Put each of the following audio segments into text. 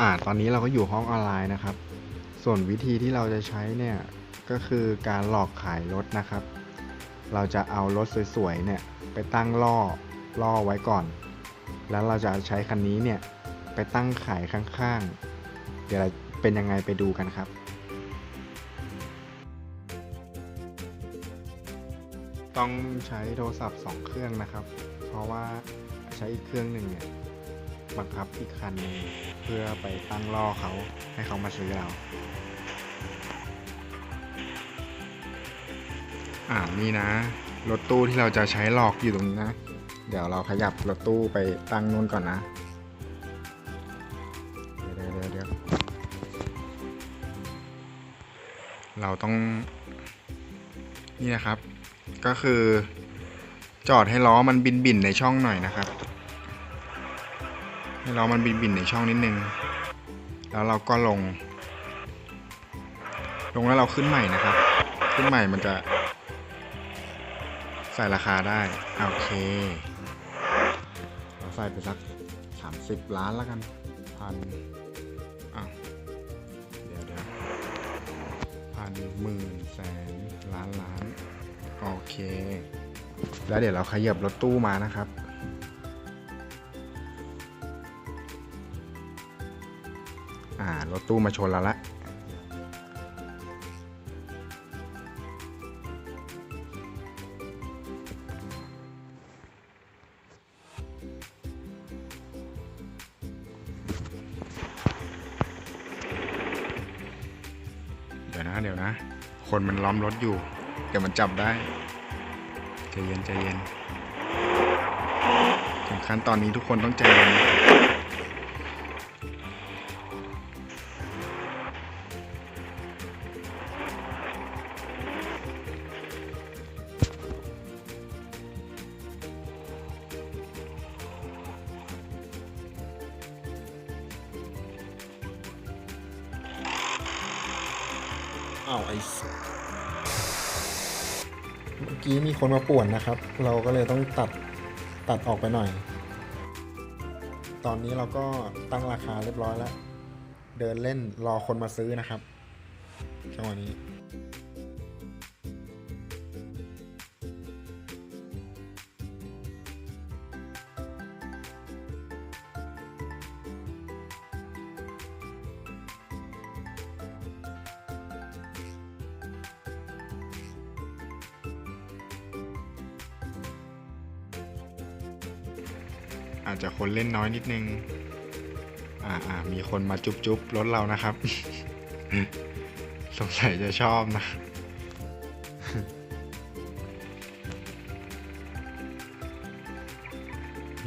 อ่าตอนนี้เราก็อยู่ห้องออนไลน์นะครับ ส่วนวิธีที่เราจะใช้เนี่ยก็คือการหลอกขายรถนะครับ เราจะเอารถสวยๆเนี่ยไปตั้งล่อล่อไว้ก่อน แล้วเราจะใช้คันนี้เนี่ยไปตั้งขายข้างๆ เดี๋ยวเป็นยังไงไปดูกันครับ ต้องใช้โทรศัพท์ 2 เครื่องนะครับ เพราะว่าใช้อีกเครื่องหนึ่งเนี่ยบังคับอีกคันหนึ่งเพื่อไปตั้งล่อเขาให้เขามาซื้อเราอ่านี่นะ รถตู้ที่เราจะใช้หลอกอยู่ตรงนี้นะ เดี๋ยวเราขยับรถตู้ไปตั้งนู้นก่อนนะ เดี๋ยวเดี๋ยวเดี๋ยวเราต้อง นี่นะครับ ก็คือ จอดให้ล้อมันบินบินในช่องหน่อยนะครับ ให้ล้อมันบินบินในช่องนิดนึง แล้วเราก็ลง ลงแล้วเราขึ้นใหม่นะครับ ขึ้นใหม่มันจะใส่ราคาได้ โอเค เราใส่ไปสักสามสิบล้านแล้วกัน พันอะเดี๋ยวเดี๋ยวพันหมื่นแสนล้านล้าน โอเค แล้วเดี๋ยวเราขยับรถตู้มานะครับ อ่ารถตู้มาชนเราละเดี๋ยวนะเดี๋ยวนะ คนมันล้อมรถอยู่ เดี๋ยวมันจับได้ใจเย็นใจเย็นถึงขั้นตอนนี้ทุกคนต้องใจเย็นอ้าวไอ้สัส เมื่อกี้มีคนมาป่วนนะครับ เราก็เลยต้องตัดตัดออกไปหน่อย ตอนนี้เราก็ตั้งราคาเรียบร้อยแล้ว เดินเล่นรอคนมาซื้อนะครับจังหวะนี้ อาจจะคนเล่นน้อยนิดนึง อ่าอ่ามีคนมาจุ๊บจุบรถเรานะครับ สงสัยจะชอบนะ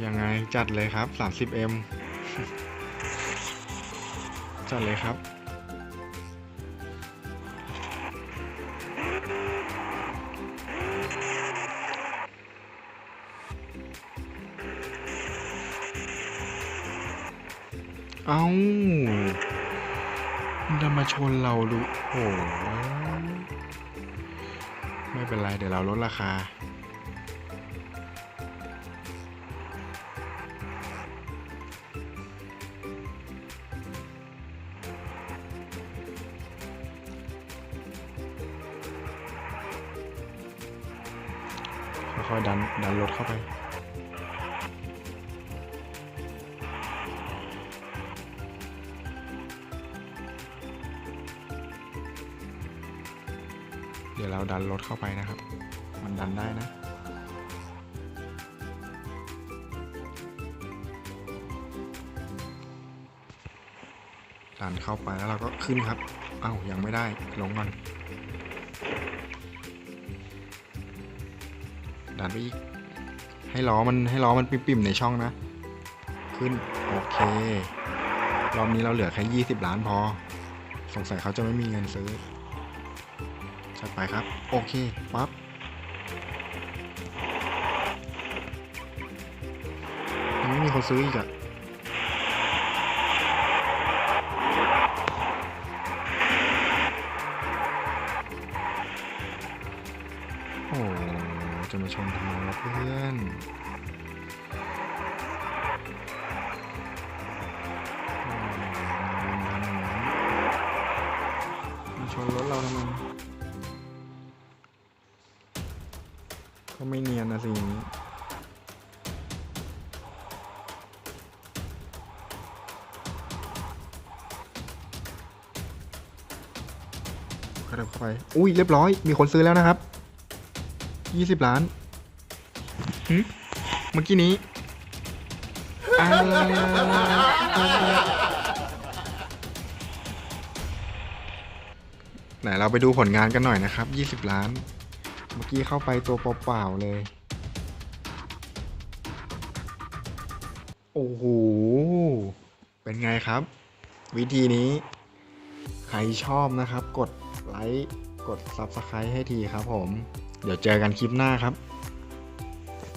ยังไงจัดเลยครับ 30M จัดเลยครับ เอามันจะมาชนเราดูโอ้โหไม่เป็นไรเดี๋ยวเราลดราคา ค่อยๆดันดันรถเข้าไป เดี๋ยวเราดันรถเข้าไปนะครับ มันดันได้นะ ดันเข้าไปแล้วเราก็ขึ้นครับเอ้ายังไม่ได้ลงก่อนดันไปอีก ให้ล้อมันให้ล้อมันปิ่มๆในช่องนะ ขึ้น โอเค รอบนี้เราเหลือแค่ 20 ล้านพอ สงสัยเขาจะไม่มีเงินซื้อ จัดไปครับ โอเคปั๊บยังไม่มีคนซื้ออีกอะโอ้จะมาชนทำไมวะเพื่อน ไม่เนียนนะสิ่งนี้กระดับไฟอุ้ยเรียบร้อย มีคนซื้อแล้วนะครับยี่สิบล้านหึเมื่อกี้นี้อ่าไหนเราไปดูผลงานกันหน่อยนะครับยี่สิบล้าน มื่อกี้เข้าไปตัวเปล่าๆเลย โอ้โห เป็นไงครับ วิธีนี้ ใครชอบนะครับ กดไลค์ กด Subscribe ให้ทีครับผม เดี๋ยวเจอกันคลิปหน้าครับ